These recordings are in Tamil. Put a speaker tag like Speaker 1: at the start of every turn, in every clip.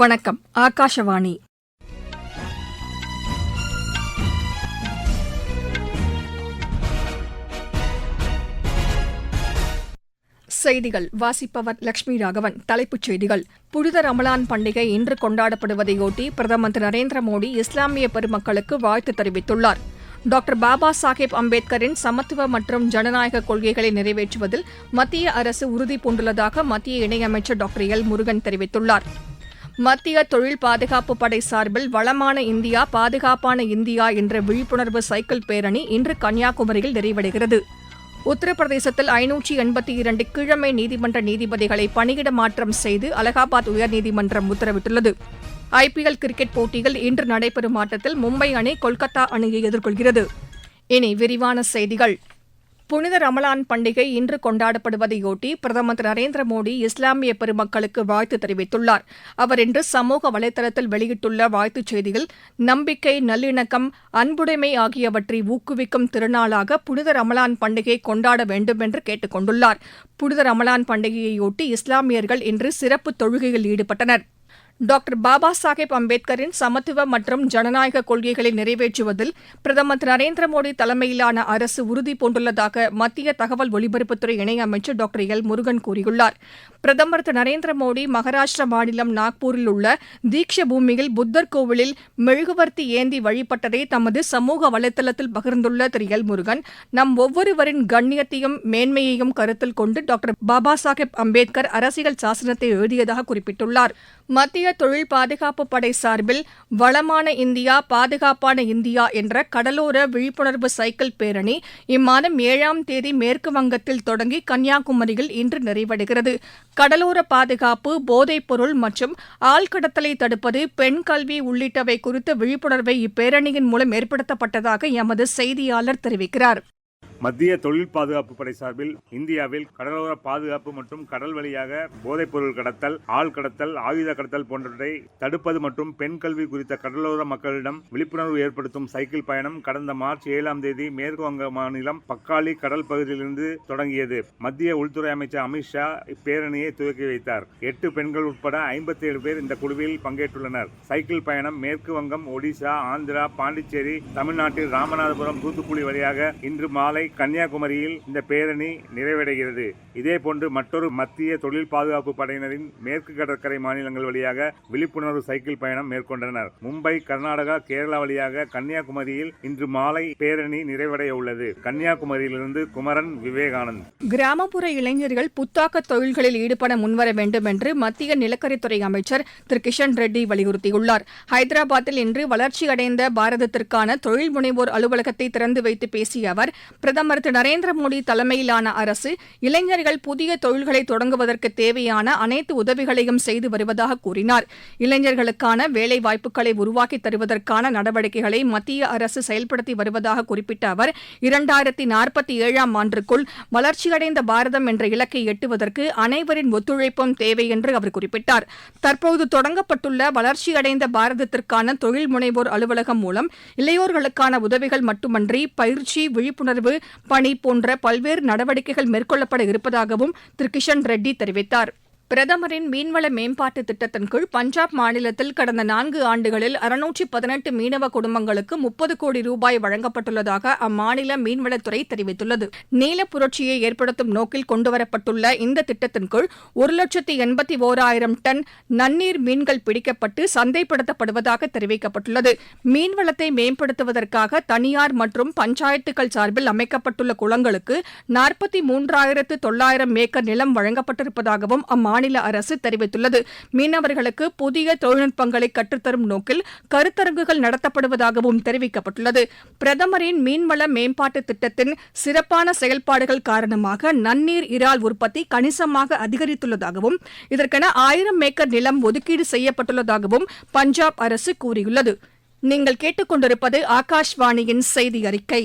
Speaker 1: வணக்கம் ஆகாஷவாணி செய்திகள் வாசிப்பவர் லட்சுமி ராகவன் தலைப்புச் செய்திகள் புனித ரமலான் பண்டிகை இன்று கொண்டாடப்படுவதையொட்டி பிரதமர் திரு நரேந்திர மோடி இஸ்லாமிய பெருமக்களுக்கு வாழ்த்து தெரிவித்துள்ளார் டாக்டர் பாபா சாஹேப் அம்பேத்கரின் சமத்துவ மற்றும் ஜனநாயக கொள்கைகளை நிறைவேற்றுவதில் மத்திய அரசு உறுதி பூண்டுள்ளதாக மத்திய இணையமைச்சர் டாக்டர் எல் முருகன் தெரிவித்துள்ளாா் மத்திய தொழில் பாதுகாப்பு படை சார்பில் வளமான இந்தியா பாதுகாப்பான இந்தியா என்ற விழிப்புணர்வு சைக்கிள் பேரணி இன்று கன்னியாகுமரியில் நிறைவடைகிறது உத்தரப்பிரதேசத்தில் ஐநூற்றி எண்பத்தி இரண்டு கீழமை நீதிமன்ற நீதிபதிகளை பணியிட மாற்றம் செய்து அலகாபாத் உயர்நீதிமன்றம் உத்தரவிட்டுள்ளது ஐபிஎல் கிரிக்கெட் போட்டியில் இன்று நடைபெறும் ஆட்டத்தில் மும்பை அணி கொல்கத்தா அணியை எதிர்கொள்கிறது இனி விரிவான செய்திகள் புனித ரமலான் பண்டிகை இன்று கொண்டாடப்படுவதையொட்டி பிரதமர் திரு நரேந்திர மோடி இஸ்லாமிய பெருமக்களுக்கு வாழ்த்து தெரிவித்துள்ளார் அவர் இன்று சமூக வலைதளத்தில் வெளியிட்டுள்ள வாழ்த்துச் செய்தியில் நம்பிக்கை நல்லிணக்கம் அன்புடைமை ஆகியவற்றை ஊக்குவிக்கும் திருநாளாக புனித ரமலான் பண்டிகை கொண்டாட வேண்டும் என்று கேட்டுக் கொண்டுள்ளார் புனித ரமலான் பண்டிகையையொட்டி இஸ்லாமியர்கள் இன்று சிறப்பு தொழுகையில் ஈடுபட்டனா் டாக்டர் பாபா சாஹேப் அம்பேத்கரின் சமத்துவ மற்றும் ஜனநாயக கொள்கைகளை நிறைவேற்றுவதில் பிரதமர் திரு நரேந்திர மோடி தலைமையிலான அரசு உறுதி பூண்டுள்ளதாக மத்திய தகவல் ஒலிபரப்புத்துறை இணையமைச்சர் டாக்டர் எல் முருகன் கூறியுள்ளார் பிரதமர் திரு நரேந்திர மோடி மகாராஷ்டிரா மாநிலம் நாக்பூரில் உள்ள தீட்ச பூமியில் புத்தர் கோவிலில் மெழுகுவர்த்தி ஏந்தி வழிபட்டதை தமது சமூக வலைதளத்தில் பகிர்ந்துள்ள திரு எல் முருகன் நம் ஒவ்வொருவரின் கண்ணியத்தையும் மேன்மையையும் கருத்தில் கொண்டு டாக்டர் பாபா சாஹேப் அம்பேத்கர் அரசியல் சாசனத்தை எழுதியதாக குறிப்பிட்டுள்ளார் மத்திய இந்திய தொழில் பாதுகாப்பு படை சார்பில் வளமான இந்தியா பாதுகாப்பான இந்தியா என்ற கடலோர விழிப்புணர்வு சைக்கிள் பேரணி இம்மாதம் ஏழாம் தேதி மேற்குவங்கத்தில் தொடங்கி கன்னியாகுமரியில் இன்று நிறைவடைகிறது கடலோர பாதுகாப்பு போதைப்பொருள் மற்றும் ஆழ்கடத்தலை தடுப்பது பெண் கல்வி உள்ளிட்டவை குறித்த விழிப்புணர்வை இப்பேரணியின் மூலம் ஏற்படுத்தப்பட்டதாக எமது செய்தியாளர் தெரிவிக்கிறார்
Speaker 2: மத்திய தொழில் பாதுகாப்பு படை சார்பில் இந்தியாவில் கடலோர பாதுகாப்பு மற்றும் கடல் வழியாக போதைப்பொருள் கடத்தல் ஆள் கடத்தல் ஆயுத கடத்தல் போன்றவற்றை தடுப்பது மற்றும் பெண் கல்வி குறித்த கடலோர மக்களிடம் விழிப்புணர்வு ஏற்படுத்தும் சைக்கிள் பயணம் கடந்த மார்ச் ஏழாம் தேதி மேற்கு வங்க மாநிலம் பக்காளி கடல் பகுதியிலிருந்து தொடங்கியது மத்திய உள்துறை அமைச்சர் அமித்ஷா இப்பேரணியை துவக்கி வைத்தார் எட்டு பெண்கள் உட்பட ஐம்பத்தி ஏழு பேர் இந்த குழுவில் பங்கேற்றுள்ளனர் சைக்கிள் பயணம் மேற்கு வங்கம் ஒடிசா ஆந்திரா பாண்டிச்சேரி தமிழ்நாட்டில் ராமநாதபுரம் தூத்துக்குடி வழியாக இன்று மாலை கன்னியாகுமரியில் இந்த பேரணி நிறைவடைகிறது இதேபோன்று மற்றொரு மத்திய தொழில் பாதுகாப்பு படையினரின் மேற்கு கடற்கரை மாநிலங்கள் வழியாக விழிப்புணர்வு சைக்கிள் பயணம் மேற்கொண்டனர் மும்பை கர்நாடகா கேரளா வழியாக கன்னியாகுமரியில் இன்று மாலை பேரணி நிறைவடைய உள்ளது கன்னியாகுமரியிலிருந்து குமரன் விவேகானந்த்
Speaker 1: கிராமப்புற இளைஞர்கள் புத்தாக்க தொழில்களில் ஈடுபட முன்வர வேண்டும் என்று மத்திய நிலக்கரித்துறை அமைச்சர் திரு கிஷன் ரெட்டி வலியுறுத்தியுள்ளார் ஹைதராபாத்தில் இன்று வளர்ச்சியடைந்த பாரதத்திற்கான தொழில் முனைவோர் அலுவலகத்தை திறந்து வைத்து பேசிய அவர் பிரதமர் பிரதமர் திரு நரேந்திர மோடி தலைமையிலான அரசு இளைஞர்கள் புதிய தொழில்களை தொடங்குவதற்கு தேவையான அனைத்து உதவிகளையும் செய்து வருவதாக கூறினார் இளைஞர்களுக்கான வேலை வாய்ப்புகளை உருவாக்கி தருவதற்கான நடவடிக்கைகளை மத்திய அரசு செயல்படுத்தி வருவதாக குறிப்பிட்ட அவர் இரண்டாயிரத்தி நாற்பத்தி ஏழாம் ஆண்டுக்குள் வளர்ச்சியடைந்த பாரதம் என்ற இலக்கை எட்டுவதற்கு அனைவரின் ஒத்துழைப்பும் தேவை என்று அவர் குறிப்பிட்டார் தற்போது தொடங்கப்பட்டுள்ள வளர்ச்சியடைந்த பாரதத்திற்கான தொழில் முனைவோர் அலுவலகம் மூலம் இளையோர்களுக்கான உதவிகள் மட்டுமன்றி பயிற்சி விழிப்புணர்வு பணி போன்ற பல்வேறு நடவடிக்கைகள் மேற்கொள்ளப்பட இருப்பதாகவும் திரு கிஷன் ரெட்டி தெரிவித்தாா் பிரதமரின் மீன்வள மேம்பாட்டு திட்டத்தின் கீழ் பஞ்சாப் மாநிலத்தில் கடந்த நான்கு ஆண்டுகளில் அறுநூற்றி பதினெட்டு மீனவ குடும்பங்களுக்கு முப்பது கோடி ரூபாய் வழங்கப்பட்டுள்ளதாக அம்மாநில மீன்வளத்துறை தெரிவித்துள்ளது நீல புரட்சியை ஏற்படுத்தும் நோக்கில் கொண்டுவரப்பட்டுள்ள இந்த திட்டத்தின் கீழ் ஒரு லட்சத்தி எண்பத்தி ஓராயிரம் டன் நன்னீர் மீன்கள் பிடிக்கப்பட்டு சந்தைப்படுத்தப்படுவதாக தெரிவிக்கப்பட்டுள்ளது மீன்வளத்தை மேம்படுத்துவதற்காக தனியார் மற்றும் பஞ்சாயத்துக்கள் சார்பில் அமைக்கப்பட்டுள்ள குளங்களுக்கு நாற்பத்தி மூன்றாயிரத்து தொள்ளாயிரம் ஏக்கர் நிலம் வழங்கப்பட்டிருப்பதாகவும் அம்மாநில மாநில அரசு தெரிவித்துள்ளது மீனவர்களுக்கு புதிய தொழில்நுட்பங்களை கற்றுத்தரும் நோக்கில் கருத்தரங்குகள் நடத்தப்படுவதாகவும் தெரிவிக்கப்பட்டுள்ளது பிரதமரின் மீன்வள மேம்பாட்டு திட்டத்தின் சிறப்பான செயல்பாடுகள் காரணமாக நன்னீர் இறால் உற்பத்தி கணிசமாக அதிகரித்துள்ளதாகவும் இதற்கென ஆயிரம் ஏக்கர் நிலம் ஒதுக்கீடு செய்யப்பட்டுள்ளதாகவும் பஞ்சாப் அரசு கூறியுள்ளது நீங்கள் கேட்டுக்கொண்டிருப்பது ஆகாஷ்வாணியின் செய்தி அறிக்கை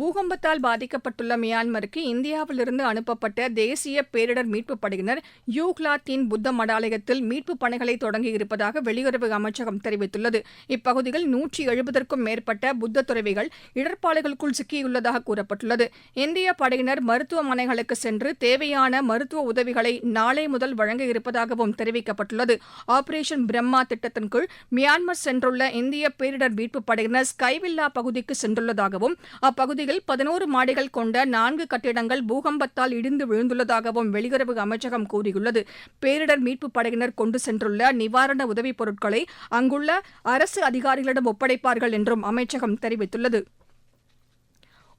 Speaker 1: பூகம்பத்தால் பாதிக்கப்பட்டுள்ள மியான்மருக்கு இந்தியாவிலிருந்து அனுப்பப்பட்ட தேசிய பேரிடர் மீட்புப் படையினர் யூக்லாத்தீன் புத்த மடாலயத்தில் மீட்புப் பணிகளை தொடங்கியிருப்பதாக வெளியுறவு அமைச்சகம் தெரிவித்துள்ளது இப்பகுதியில் நூற்றி எழுபதற்கும் மேற்பட்ட புத்த துறவிகள் இடர்பாடுகளுக்குள் சிக்கியுள்ளதாக கூறப்பட்டுள்ளது இந்திய படையினர் மருத்துவமனைகளுக்கு சென்று தேவையான மருத்துவ உதவிகளை நாளை முதல் வழங்க இருப்பதாகவும் தெரிவிக்கப்பட்டுள்ளது ஆபரேஷன் பிரம்மா திட்டத்தின் கீழ் மியான்மர் சென்றுள்ள இந்திய பேரிடர் மீட்புப் படையினர் ஸ்கைவில்லா பகுதிக்கு சென்றுள்ளதாகவும் அப்பகுதி இதில் பதினோரு மாடிகள் கொண்ட நான்கு கட்டிடங்கள் பூகம்பத்தால் இடிந்து விழுந்துள்ளதாகவும் வெளியுறவு அமைச்சகம் கூறியுள்ளது பேரிடர் மீட்புப் படையினர் கொண்டு சென்றுள்ள நிவாரண உதவிப் பொருட்களை அங்குள்ள அரசு அதிகாரிகளிடம் ஒப்படைப்பார்கள் என்றும் அமைச்சகம் தெரிவித்துள்ளது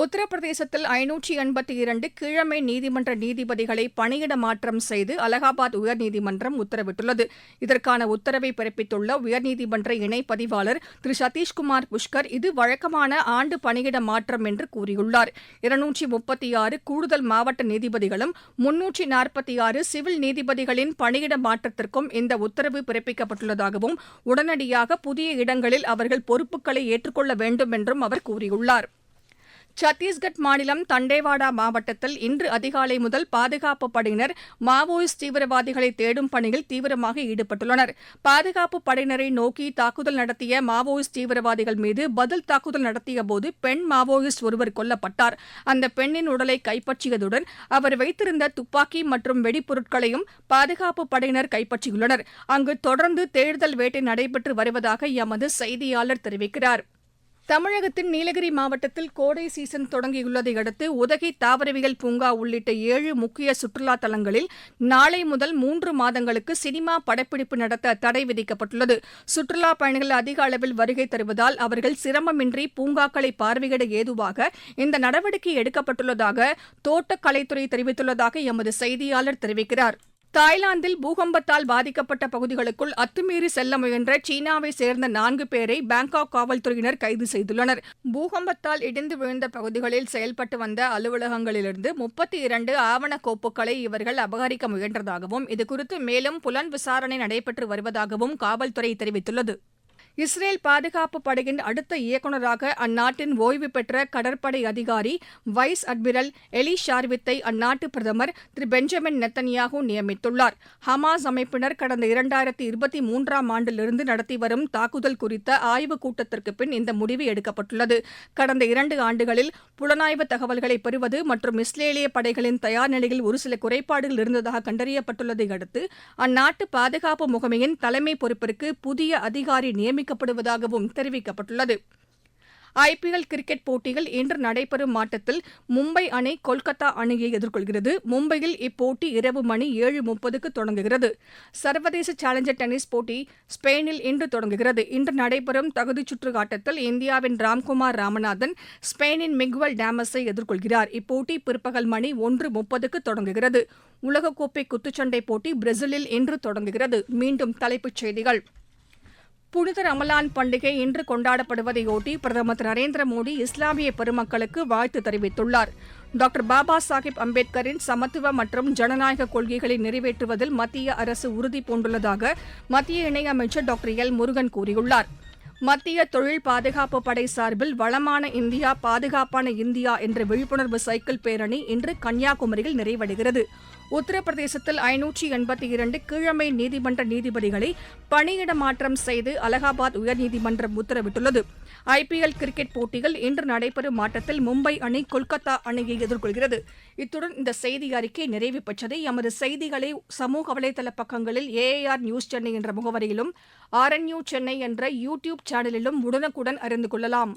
Speaker 1: உத்தரப்பிரதேசத்தில் ஐநூற்றி எண்பத்தி இரண்டு கீழமை நீதிமன்ற நீதிபதிகளை பணியிட மாற்றம் செய்து அலகாபாத் உயர்நீதிமன்றம் உத்தரவிட்டுள்ளது இதற்கான உத்தரவை பிறப்பித்துள்ள உயர்நீதிமன்ற இணை பதிவாளர் திரு சதீஷ்குமார் புஷ்கர் இது வழக்கமான ஆண்டு பணியிட மாற்றம் என்று கூறியுள்ளார் இருநூற்றி முப்பத்தி ஆறு கூடுதல் மாவட்ட நீதிபதிகளும் முன்னூற்றி நாற்பத்தி ஆறு சிவில் நீதிபதிகளின் பணியிட மாற்றத்திற்கும் இந்த உத்தரவு பிறப்பிக்கப்பட்டுள்ளதாகவும் உடனடியாக புதிய இடங்களில் அவர்கள் பொறுப்புகளை ஏற்றுக்கொள்ள வேண்டும் என்றும் அவர் கூறியுள்ளார் சத்தீஸ்கட் மாநிலம் தண்டேவாடா மாவட்டத்தில் இன்று அதிகாலை முதல் பாதுகாப்பு படையினர் மாவோயிஸ்ட் தீவிரவாதிகளை தேடும் பணியில் தீவிரமாக ஈடுபட்டுள்ளனர் பாதுகாப்பு படையினரை நோக்கி தாக்குதல் நடத்திய மாவோயிஸ்ட் தீவிரவாதிகள் மீது பதில் தாக்குதல் நடத்தியபோது பெண் மாவோயிஸ்ட் ஒருவர் கொல்லப்பட்டார் அந்த பெண்ணின் உடலை கைப்பற்றியதுடன் அவர் வைத்திருந்த துப்பாக்கி மற்றும் வெடிப்பொருட்களையும் பாதுகாப்பு படையினர் கைப்பற்றியுள்ளனர் அங்கு தொடர்ந்து தேடுதல் வேட்டை நடைபெற்று வருவதாக எமது செய்தியாளர் தெரிவிக்கிறாா் தமிழகத்தின் நீலகிரி மாவட்டத்தில் கோடை சீசன் தொடங்கியுள்ளதை அடுத்து உதகை தாவரவியல் பூங்கா உள்ளிட்ட ஏழு முக்கிய சுற்றுலா தலங்களில் நாளை முதல் மூன்று மாதங்களுக்கு சினிமா படப்பிடிப்பு நடத்த தடை விதிக்கப்பட்டுள்ளது சுற்றுலா பயணிகள் அதிக அளவில் வருகை தருவதால் அவர்கள் சிரமமின்றி பூங்காக்களை பார்வையிட ஏதுவாக இந்த நடவடிக்கை எடுக்கப்பட்டுள்ளதாக தோட்டக்கலைத்துறை தெரிவித்துள்ளதாக எமது செய்தியாளர் தெரிவிக்கிறாா் தாய்லாந்தில் பூகம்பத்தால் பாதிக்கப்பட்ட பகுதிகளுக்குள் அத்துமீறி செல்ல முயன்ற சீனாவை சேர்ந்த நான்கு பேரை பாங்காக் காவல்துறையினர் கைது செய்துள்ளனர் பூகம்பத்தால் இடிந்து விழுந்த பகுதிகளில் செயல்பட்டு வந்த அலுவலகங்களிலிருந்து முப்பத்தி இரண்டு ஆவண கோப்புகளை இவர்கள் அபகரிக்க முயன்றதாகவும் இதுகுறித்து மேலும் புலன் விசாரணை நடைபெற்று வருவதாகவும் காவல்துறை தெரிவித்துள்ளது இஸ்ரேல் பாதுகாப்பு படையின் அடுத்த இயக்குநராக அந்நாட்டின் ஓய்வு பெற்ற கடற்படை அதிகாரி வைஸ் அட்மிரல் எலி ஷார்வித்தை அந்நாட்டு பிரதமர் திரு பெஞ்சமின் நெத்தன்யாகு நியமித்துள்ளார் ஹமாஸ் அமைப்பினர் கடந்த இரண்டாயிரத்தி இருபத்தி மூன்றாம் ஆண்டிலிருந்து நடத்தி வரும் தாக்குதல் குறித்த ஆய்வுக் கூட்டத்திற்கு பின் இந்த முடிவு எடுக்கப்பட்டுள்ளது கடந்த இரண்டு ஆண்டுகளில் புலனாய்வு தகவல்களை பெறுவது மற்றும் இஸ்ரேலிய படைகளின் தயார் நிலையில் ஒரு சில குறைபாடுகள் இருந்ததாக கண்டறியப்பட்டுள்ளதை அடுத்து அந்நாட்டு பாதுகாப்பு முகமையின் தலைமை பொறுப்பிற்கு புதிய அதிகாரி நியமி நியமிக்கப்படுவதாகவும் தெரிவிக்கப்பட்டுள்ளது ஐ பி எல் கிரிக்கெட் போட்டியில் இன்று நடைபெறும் ஆட்டத்தில் மும்பை அணி கொல்கத்தா அணியை எதிர்கொள்கிறது மும்பையில் இப்போட்டி இரவு மணி ஏழு முப்பதுக்கு தொடங்குகிறது சர்வதேச சேலஞ்சர் டென்னிஸ் போட்டி ஸ்பெயினில் இன்று தொடங்குகிறது இன்று நடைபெறும் தகுதிச்சுற்று ஆட்டத்தில் இந்தியாவின் ராம்குமார் ராமநாதன் ஸ்பெயினின் மிக்வல் டேமஸை எதிர்கொள்கிறார் இப்போட்டி பிற்பகல் மணி ஒன்று முப்பதுக்கு தொடங்குகிறது உலகக்கோப்பை குத்துச்சண்டை போட்டி பிரேசிலில் இன்று தொடங்குகிறது மீண்டும் தலைப்புச் செய்திகள் புனித ரமலான் பண்டிகை இன்று கொண்டாடப்படுவதையொட்டி பிரதமர் திரு நரேந்திர மோடி இஸ்லாமிய பெருமக்களுக்கு வாழ்த்து தெரிவித்துள்ளார் டாக்டர் பாபா சாஹிப் அம்பேத்கரின் சமத்துவ மற்றும் ஜனநாயக கொள்கைகளை நிறைவேற்றுவதில் மத்திய அரசு உறுதி பூண்டுள்ளதாக மத்திய இணையமைச்சர் டாக்டர் எல் முருகன் கூறியுள்ளார் மத்திய தொழில் பாதுகாப்பு படை சார்பில் வளமான இந்தியா பாதுகாப்பான இந்தியா என்ற விழிப்புணர்வு சைக்கிள் பேரணி இன்று கன்னியாகுமரியில் நிறைவடைகிறது உத்தரப்பிரதேசத்தில் ஐநூற்றி எண்பத்தி இரண்டு கீழமை நீதிமன்ற நீதிபதிகளை பணியிட மாற்றம் செய்து அலகாபாத் உயர்நீதிமன்றம் உத்தரவிட்டுள்ளது ஐபிஎல் கிரிக்கெட் போட்டியில் இன்று நடைபெறும் ஆட்டத்தில் மும்பை அணி கொல்கத்தா அணியை எதிர்கொள்கிறது இத்துடன் இந்த செய்தி அறிக்கை நிறைவு பெற்றது எமது செய்திகளை சமூக வலைதள பக்கங்களில் ஏஏஆர் நியூஸ் சென்னை என்ற முகவரியிலும் ஆர்என்யூ சென்னை என்ற யூ டியூப் சேனலிலும் உடனுக்குடன் அறிந்து கொள்ளலாம்